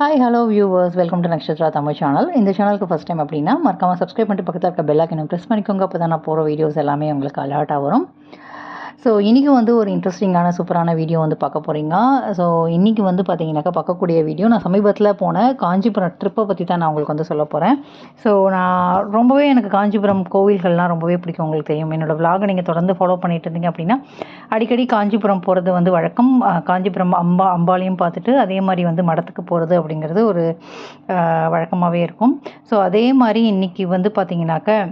Hi hello viewers welcome to Nakshatra Tamil channel இந்த சேனலுக்கு first time அப்படின்னா மறக்காமல் சப்ஸ்கிரைப் பண்ணிட்டு பக்கத்தில் இருக்க பெல்லாக்கினும் ப்ரெஸ் பண்ணிக்கோங்க. அப்போ தான் நான் போகிற வீடியோஸ் எல்லாமே உங்களுக்கு அலர்ட்டாக வரும். ஸோ இன்றைக்கி வந்து ஒரு இன்ட்ரெஸ்டிங்கான சூப்பரான வீடியோ வந்து பார்க்க போகிறீங்க ஸோ இன்றைக்கி வந்து பார்த்தீங்கன்னாக்கா பார்க்கக்கூடிய வீடியோ நான் சமீபத்தில் போன காஞ்சிபுரம் ட்ரிப்பை பற்றி தான் நான் உங்களுக்கு வந்து சொல்ல போகிறேன் ஸோ நான் ரொம்பவே எனக்கு காஞ்சிபுரம் கோவில்கள்லாம் ரொம்பவே பிடிக்கும் உங்களுக்கு தெரியும். என்னோடய விலாகை நீங்கள் தொடர்ந்து ஃபாலோ பண்ணிட்டு இருந்தீங்க அப்படின்னா அடிக்கடி காஞ்சிபுரம் போகிறது வந்து வழக்கம். காஞ்சிபுரம் அம்பா அம்பாலையும் பார்த்துட்டு அதே மாதிரி வந்து மடத்துக்கு போகிறது அப்படிங்கிறது ஒரு வழக்கமாகவே இருக்கும். ஸோ அதே மாதிரி இன்றைக்கி வந்து பார்த்தீங்கன்னாக்க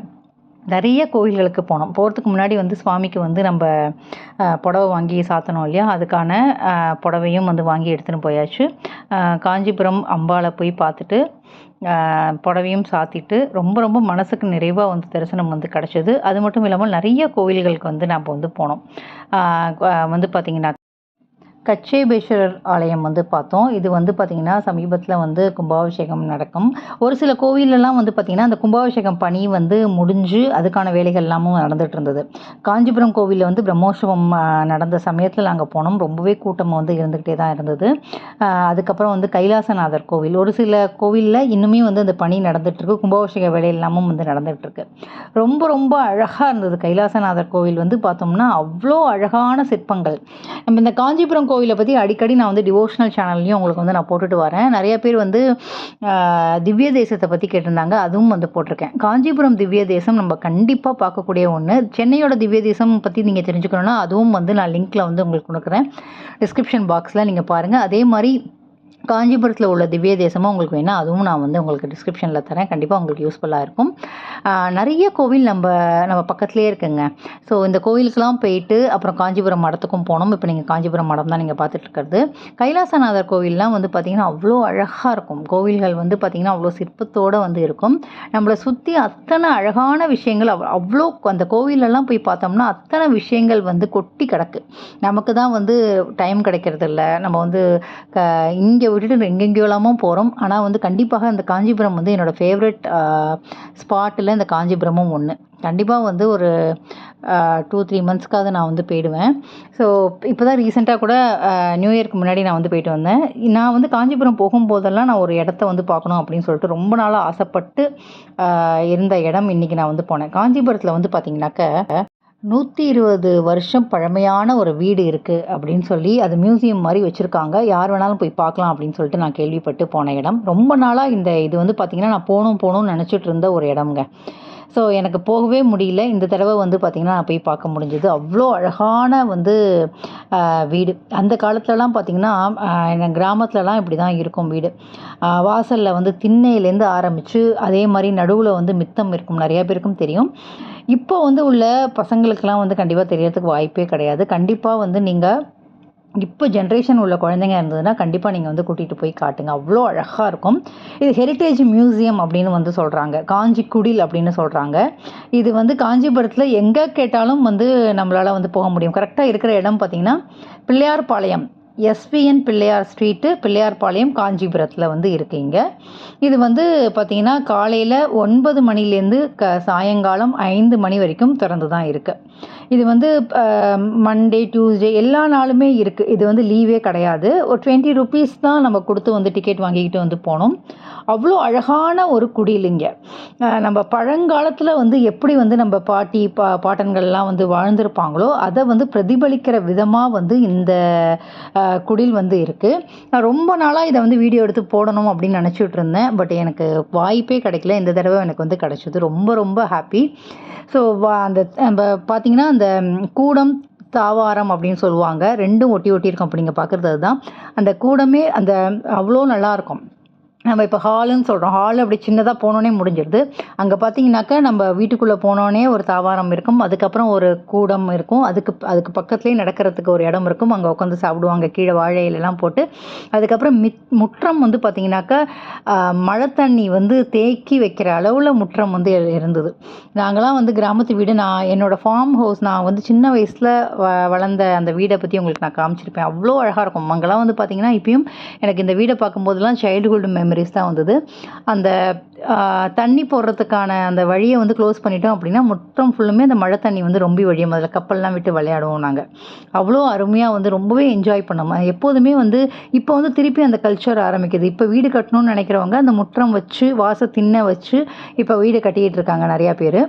நிறைய கோயில்களுக்கு போனோம். போகிறதுக்கு முன்னாடி வந்து சுவாமிக்கு வந்து நம்ம புடவை வாங்கி சாத்தணும் இல்லையா? அதுக்கான புடவையும் வந்து வாங்கி எடுத்துன்னு போயாச்சு. காஞ்சிபுரம் அம்பாவில் போய் பார்த்துட்டு புடவையும் சாத்திட்டு ரொம்ப ரொம்ப மனசுக்கு நிறைவாக வந்து தரிசனம் வந்து கிடச்சிது. அது மட்டும் இல்லாமல் நிறைய கோவில்களுக்கு வந்து நம்ம வந்து போனோம். வந்து பார்த்திங்கன்னா கச்சேபேஸ்வரர் ஆலயம் வந்து பார்த்தோம். இது வந்து பார்த்திங்கன்னா சமீபத்தில் வந்து கும்பாபிஷேகம் நடக்கும். ஒரு சில கோவிலெல்லாம் வந்து பார்த்திங்கன்னா அந்த கும்பாபிஷேகம் பணி வந்து முடிஞ்சு அதுக்கான வேலைகள் எல்லாமும் நடந்துகிட்டு இருந்தது. காஞ்சிபுரம் கோவிலில் வந்து பிரம்மோற்சவம் நடந்த சமயத்தில் நாங்கள் போனோம். ரொம்பவே கூட்டம் வந்து இருந்துக்கிட்டே தான் இருந்தது. அதுக்கப்புறம் வந்து கைலாசநாதர் கோவில். ஒரு சில கோவிலில் இன்னுமே வந்து அந்த பணி நடந்துகிட்ருக்கு கும்பாபிஷேக வேலை எல்லாமும் வந்து நடந்துகிட்ருக்கு ரொம்ப ரொம்ப அழகாக இருந்தது. கைலாசநாதர் கோவில் வந்து பார்த்தோம்னா அவ்வளோ அழகான சிற்பங்கள். நம்ம இந்த காஞ்சிபுரம் கோவில் பற்றி அடிக்கடி நான் வந்து டிவோஷனல் சேனல்லையும் உங்களுக்கு வந்து நான் போட்டுட்டு வரேன். நிறைய பேர் வந்து திவ்ய தேசத்தை பற்றி கேட்டிருந்தாங்க. அதுவும் வந்து போட்டிருக்கேன். காஞ்சிபுரம் திவ்ய தேசம் நம்ம கண்டிப்பாக பார்க்கக்கூடிய ஒன்று சென்னையோட திவ்ய தேசம் பற்றி நீங்கள் தெரிஞ்சுக்கணுன்னா அதுவும் வந்து நான் லிங்க்கில் வந்து உங்களுக்கு கொடுக்குறேன். டிஸ்கிரிப்ஷன் பாக்ஸில் நீங்கள் பாருங்கள் அதே மாதிரி காஞ்சிபுரத்தில் உள்ள திவ்ய தேசமும் உங்களுக்கு வேணால் அதுவும் நான் வந்து உங்களுக்கு டிஸ்கிரிப்ஷனில் தரேன். கண்டிப்பாக உங்களுக்கு யூஸ்ஃபுல்லாக இருக்கும். நிறைய கோவில் நம்ம நம்ம பக்கத்துலேயே இருக்குங்க. ஸோ இந்த கோவிலுக்கெல்லாம் போயிட்டு அப்புறம் காஞ்சிபுரம் மடத்துக்கும் போனோம் இப்போ நீங்கள் காஞ்சிபுரம் மடம் தான் நீங்கள் பார்த்துட்டு இருக்கிறது. கைலாசநாதர் கோவில்லாம் வந்து பார்த்திங்கன்னா அவ்வளோ அழகாக இருக்கும். கோவில்கள் வந்து பார்த்திங்கன்னா அவ்வளோ சிற்பத்தோடு வந்து இருக்கும். நம்மளை சுற்றி அத்தனை அழகான விஷயங்கள் அவ் அவ்வளோ அந்த கோவிலெல்லாம் போய் பார்த்தோம்னா அத்தனை விஷயங்கள் வந்து கொட்டி கிடக்கு. நமக்கு தான் வந்து டைம் கிடைக்கிறது இல்லை நம்ம வந்து க இங்கே விட்டுட்டு எங்கெங்கேயோலாமோ போகிறோம் ஆனால் வந்து கண்டிப்பாக அந்த காஞ்சிபுரம் வந்து என்னோடய ஃபேவரட் ஸ்பாட்டில் இந்த காஞ்சிபுரமும் ஒன்று கண்டிப்பாக வந்து ஒரு டூ த்ரீ மந்த்ஸ்க்காவது நான் வந்து போயிடுவேன். ஸோ இப்போ தான் ரீசெண்டாக கூட நியூ இயர்க்கு முன்னாடி நான் வந்து போயிட்டு வந்தேன். நான் வந்து காஞ்சிபுரம் போகும்போதெல்லாம் நான் ஒரு இடத்த வந்து பார்க்கணும் அப்படின்னு சொல்லிட்டு ரொம்ப நாளாக ஆசைப்பட்டு இருந்த இடம் இன்றைக்கி நான் வந்து போனேன். காஞ்சிபுரத்தில் வந்து பார்த்திங்கனாக்க நூற்றி இருபது வருஷம் பழமையான ஒரு வீடு இருக்குது அப்படின்னு சொல்லி அது மியூசியம் மாதிரி வச்சுருக்காங்க. யார் வேணாலும் போய் பார்க்கலாம் அப்படின்னு சொல்லிட்டு நான் கேள்விப்பட்டு போன இடம். ரொம்ப நாளாக இந்த இது வந்து பார்த்திங்கன்னா நான் போகணும் போகணும்னு நினச்சிட்டு இருந்த ஒரு இடம்ங்க. ஸோ எனக்கு போகவே முடியல. இந்த தடவை வந்து பார்த்திங்கன்னா நான் போய் பார்க்க முடிஞ்சது. அவ்வளோ அழகான வந்து வீடு. அந்த காலத்துலலாம் பார்த்திங்கன்னா எங்கள் கிராமத்துலலாம் இப்படி தான் இருக்கும் வீடு. வாசலில் வந்து திண்ணையிலேருந்து ஆரம்பித்து அதே மாதிரி நடுவில் வந்து மித்தம் இருக்கும். நிறையா பேருக்கும் தெரியும். இப்போ வந்து உள்ள பசங்களுக்கெல்லாம் வந்து கண்டிப்பாக தெரியறதுக்கு வாய்ப்பே கிடையாது. கண்டிப்பாக வந்து நீங்கள் இப்போ ஜென்ரேஷன் உள்ள குழந்தைங்க இருந்ததுன்னா கண்டிப்பாக நீங்கள் வந்து கூட்டிகிட்டு போய் காட்டுங்க. அவ்வளோ அழகாக இருக்கும். இது ஹெரிட்டேஜ் மியூசியம் அப்படின்னு வந்து சொல்கிறாங்க காஞ்சி குடில் அப்படின்னு சொல்கிறாங்க இது வந்து காஞ்சிபுரத்தில் எங்கே கேட்டாலும் வந்து நம்மளால் வந்து போக முடியும். கரெக்டாக இருக்கிற இடம் பார்த்திங்கன்னா Pillaiyarpalayam. S V N Pillaiyar street Pillaiyarpalayam காஞ்சிபுரத்தில் வந்து இருக்கீங்க இது வந்து பார்த்திங்கன்னா காலையில் ஒன்பது மணிலேருந்து க சாயங்காலம் ஐந்து மணி வரைக்கும் திறந்து தான் இருக்குது இது வந்து மண்டே டியூஸ்டே எல்லா நாளுமே இருக்குது இது வந்து லீவே கிடையாது. ஒரு டுவெண்ட்டி ருபீஸ் தான் நம்ம கொடுத்து வந்து டிக்கெட் வாங்கிக்கிட்டு வந்து போனோம். அவ்வளோ அழகான ஒரு குடிலுங்க நம்ம பழங்காலத்தில் வந்து எப்படி வந்து நம்ம பாட்டி பா பாட்டன்கள்லாம் வந்து வாழ்ந்திருப்பாங்களோ அதை வந்து பிரதிபலிக்கிற விதமாக வந்து இந்த குடில் வந்து இருக்குது நான் ரொம்ப நாளாக இதை வந்து வீடியோ எடுத்து போடணும் அப்படின்னு நினச்சிட்டு இருந்தேன். பட் எனக்கு வாய்ப்பே கிடைக்கல. இந்த தடவை எனக்கு வந்து கிடச்சிது. ரொம்ப ரொம்ப ஹாப்பி. ஸோ அந்த நம்ம பார்த்தீங்கன்னா அந்த கூடம் தாவாரம் அப்படின்னு சொல்லுவாங்க. ரெண்டும் ஒட்டி ஒட்டி இருக்கும். அப்படி நீங்கள் பார்க்குறது அதுதான். அந்த கூடமே அந்த அவ்வளோ நல்லாயிருக்கும் நம்ம இப்போ ஹாலுன்னு சொல்கிறோம் ஹால் அப்படி சின்னதாக போனோன்னே முடிஞ்சிடுது அங்கே பார்த்தீங்கன்னாக்கா நம்ம வீட்டுக்குள்ளே போனோன்னே ஒரு தாவாரம் இருக்கும். அதுக்கப்புறம் ஒரு கூடம் இருக்கும். அதுக்கு அதுக்கு பக்கத்துலேயே நடக்கிறதுக்கு ஒரு இடம் இருக்கும். அங்கே உட்காந்து சாப்பிடுவாங்க. கீழே வாழை இலையெல்லாம் போட்டு. அதுக்கப்புறம் மித் முற்றம் வந்து பார்த்தீங்கன்னாக்கா மழை தண்ணி வந்து தேக்கி வைக்கிற அளவில் முற்றம் வந்து இருந்தது. நாங்களாம் வந்து கிராமத்து வீடு. நான் என்னோடய ஃபார்ம் ஹவுஸ் நான் வந்து சின்ன வயசில் வ வளர்ந்த அந்த வீடை பற்றி உங்களுக்கு நான் காமிச்சிருப்பேன். அவ்வளோ அழகாக இருக்கும். அங்கெல்லாம் வந்து பார்த்தீங்கன்னா இப்பயும் எனக்கு இந்த வீடை பார்க்கும்போதெல்லாம் சைல்டுஹுட் மெமரி மெமரிஸ் தான் வந்தது. அந்த தண்ணி போடுறதுக்கான அந்த வழியை வந்து க்ளோஸ் பண்ணிட்டோம் அப்படின்னா முற்றம் ஃபுல்லுமே அந்த மழை தண்ணி வந்து ரொம்ப வழியும் அதில் கப்பல்லாம் விட்டு விளையாடுவோம் நாங்கள் அவ்வளோ அருமையாக வந்து ரொம்பவே என்ஜாய் பண்ணோம். எப்போதுமே வந்து இப்போ வந்து திருப்பி அந்த கல்ச்சர் ஆரம்பிக்குது. இப்போ வீடு கட்டணும்னு நினைக்கிறவங்க அந்த முற்றம் வச்சு வாச திண்ணை வச்சு இப்போ வீடு கட்டிக்கிட்டு இருக்காங்க நிறையா பேர்.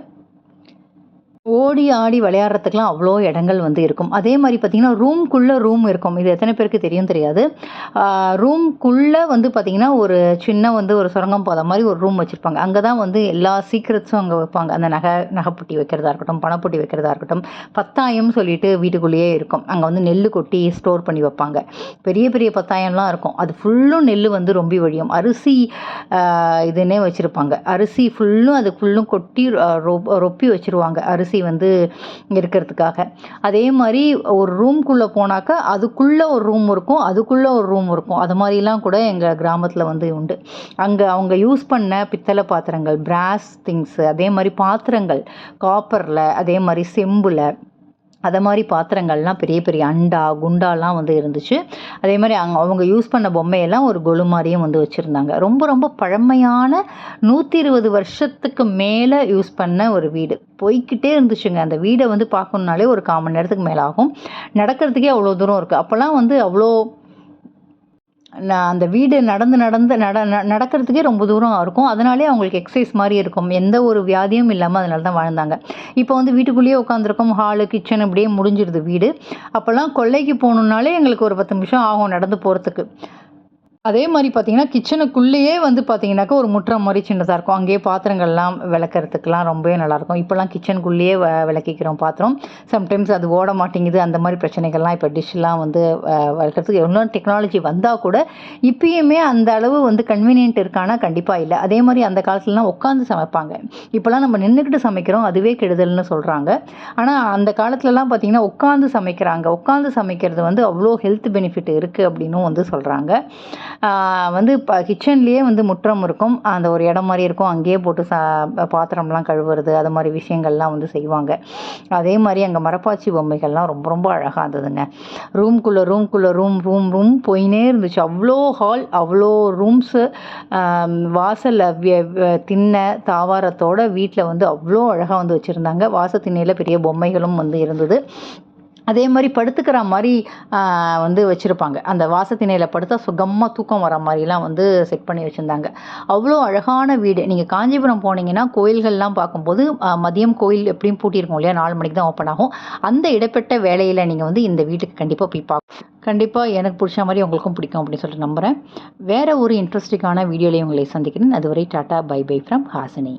ஓடி ஆடி விளையாடுறதுக்குலாம் அவ்வளோ இடங்கள் வந்து இருக்கும். அதே மாதிரி பார்த்திங்கன்னா ரூம்குள்ளே ரூம் இருக்கும். இது எத்தனை பேருக்கு தெரியும் தெரியாது. ரூம்குள்ளே வந்து பார்த்திங்கன்னா ஒரு சின்ன வந்து ஒரு சுரங்கம் போத மாதிரி ஒரு ரூம் வச்சுருப்பாங்க. அங்கே தான் வந்து எல்லா சீக்ரெட்ஸும் அங்கே வைப்பாங்க. அந்த நகை நகைப்புட்டி வைக்கிறதா இருக்கட்டும் பணப்புட்டி வைக்கிறதா இருக்கட்டும் பத்தாயம் சொல்லிட்டு வீட்டுக்குள்ளேயே இருக்கும். அங்கே வந்து நெல் கொட்டி ஸ்டோர் பண்ணி வைப்பாங்க. பெரிய பெரிய பத்தாயம்லாம் இருக்கும். அது ஃபுல்லும் நெல் வந்து ரொம்ப வழியும். அரிசி இதுன்னே வச்சுருப்பாங்க. அரிசி ஃபுல்லும் அது ஃபுல்லும் கொட்டி ரொப் ரொப்பி வச்சுருவாங்க. அரிசி வந்து இருக்கிறதுக்காக. அதே மாதிரி ஒரு ரூம்குள்ளே போனாக்கா அதுக்குள்ளே ஒரு ரூம் இருக்கும் அதுக்குள்ளே ஒரு ரூம் இருக்கும். அது மாதிரிலாம் கூட எங்கள் கிராமத்தில் வந்து உண்டு. அங்கே அவங்க யூஸ் பண்ண பித்தளை பாத்திரங்கள் பிராஸ் திங்ஸு அதே மாதிரி பாத்திரங்கள் காப்பரில் அதே மாதிரி செம்பில் அதை மாதிரி பாத்திரங்கள்லாம் பெரிய பெரிய அண்டா குண்டாலாம் வந்து இருந்துச்சு. அதே மாதிரி அங்கே அவங்க யூஸ் பண்ண பொம்மையெல்லாம் ஒரு கொலு மாதிரியும் வந்து வச்சுருந்தாங்க. ரொம்ப ரொம்ப பழமையான நூற்றி இருபது வருஷத்துக்கு மேலே யூஸ் பண்ண ஒரு வீடு. போய்க்கிட்டே இருந்துச்சுங்க. அந்த வீடை வந்து பார்க்கணுன்னாலே ஒரு கால் மணி நேரத்துக்கு மேலே ஆகும் நடக்கிறதுக்கே அவ்வளோ தூரம் இருக்குது அப்போல்லாம் வந்து அவ்வளோ நான் அந்த வீடு நடந்து நடந்து நட ந- நடக்கிறதுக்கே ரொம்ப தூரம் இருக்கும். அதனாலே அவங்களுக்கு எக்ஸசைஸ் மாதிரி இருக்கும். எந்த ஒரு வியாதியும் இல்லாமல் அதனால தான் வாழ்ந்தாங்க. இப்போ வந்து வீட்டுக்குள்ளேயே உட்காந்துருக்கோம் ஹாலு கிச்சன் இப்படியே முடிஞ்சிருது வீடு. அப்போல்லாம் கொல்லைக்கு போகணுன்னாலே எங்களுக்கு ஒரு பத்து நிமிஷம் ஆகும் நடந்து போகிறதுக்கு அதே மாதிரி பார்த்தீங்கன்னா கிச்சனுக்குள்ளேயே வந்து பார்த்தீங்கன்னாக்கா ஒரு முற்றம் மாதிரி சின்னதாக இருக்கும். அங்கேயே பாத்திரங்கள்லாம் விளக்கறதுக்கெலாம் ரொம்பவே நல்லாயிருக்கும். இப்போல்லாம் கிச்சனுக்குள்ளேயே வ விளக்கிக்கிறோம் பாத்திரம். சம்டைம்ஸ் அது ஓட மாட்டேங்குது. அந்த மாதிரி பிரச்சனைகள்லாம் இப்போ டிஷ்லாம் வந்து வளர்க்குறதுக்கு வளர்க்கறதுக்கு எவ்வளோ டெக்னாலஜி வந்தால் கூட இப்பயுமே அந்த அளவு வந்து கன்வீனியன்ட் இருக்கானா? கண்டிப்பாக இல்லை. அதே மாதிரி அந்த காலத்துலலாம் உட்காந்து சமைப்பாங்க. இப்போல்லாம் நம்ம நின்றுக்கிட்டு சமைக்கிறோம். அதுவே கெடுதல்னு சொல்கிறாங்க ஆனால் அந்த காலத்துலலாம் பார்த்தீங்கன்னா உட்காந்து சமைக்கிறாங்க. உட்காந்து சமைக்கிறது வந்து அவ்வளோ ஹெல்த் பெனிஃபிட் இருக்குது அப்படின்னும் வந்து சொல்கிறாங்க வந்து இப்போ கிச்சன்லேயே வந்து முற்றம் இருக்கும். அந்த ஒரு இடம் மாதிரி இருக்கும். அங்கேயே போட்டு சா பாத்திரம்லாம் கழுவுறது அது மாதிரி விஷயங்கள்லாம் வந்து செய்வாங்க. அதே மாதிரி அங்கே மரப்பாச்சி பொம்மைகள்லாம் ரொம்ப ரொம்ப அழகாக இருந்ததுங்க. ரூம்குள்ளே ரூம்குள்ளே ரூம் ரூம் ரூம் போயினே இருந்துச்சு. அவ்வளோ ஹால் அவ்வளோ ரூம்ஸு வாசலில் திண்ணை தாவாரத்தோட வீட்டில் வந்து அவ்வளோ அழகாக வந்து வச்சுருந்தாங்க. வாச திண்ணையில் பெரிய பொம்மைகளும் வந்து இருந்தது. அதே மாதிரி படுத்துக்கிற மாதிரி வந்து வச்சுருப்பாங்க. அந்த வாசத்திணையில் படுத்தா சுகமாக தூக்கம் வர மாதிரிலாம் வந்து செட் பண்ணி வச்சுருந்தாங்க. அவ்வளோ அழகான வீடு. நீங்கள் காஞ்சிபுரம் போனீங்கன்னா கோயில்கள்லாம் பார்க்கும்போது மதியம் கோயில் எப்படியும் பூட்டியிருக்கும் இல்லையா? நாலு மணிக்கு தான் ஓப்பன் ஆகும். அந்த இடப்பட்ட வேலையில் நீங்கள் வந்து இந்த வீட்டுக்கு கண்டிப்பாக போய் பார்க்க கண்டிப்பாக எனக்கு பிடிச்ச மாதிரி உங்களுக்கும் பிடிக்கும் அப்படின்னு சொல்லிட்டு நம்புகிறேன் வேறு ஒரு இன்ட்ரெஸ்டிங்கான வீடியோலையும் உங்களை சந்திக்கிறேன். அதுவரை tata bye bye from Hasini.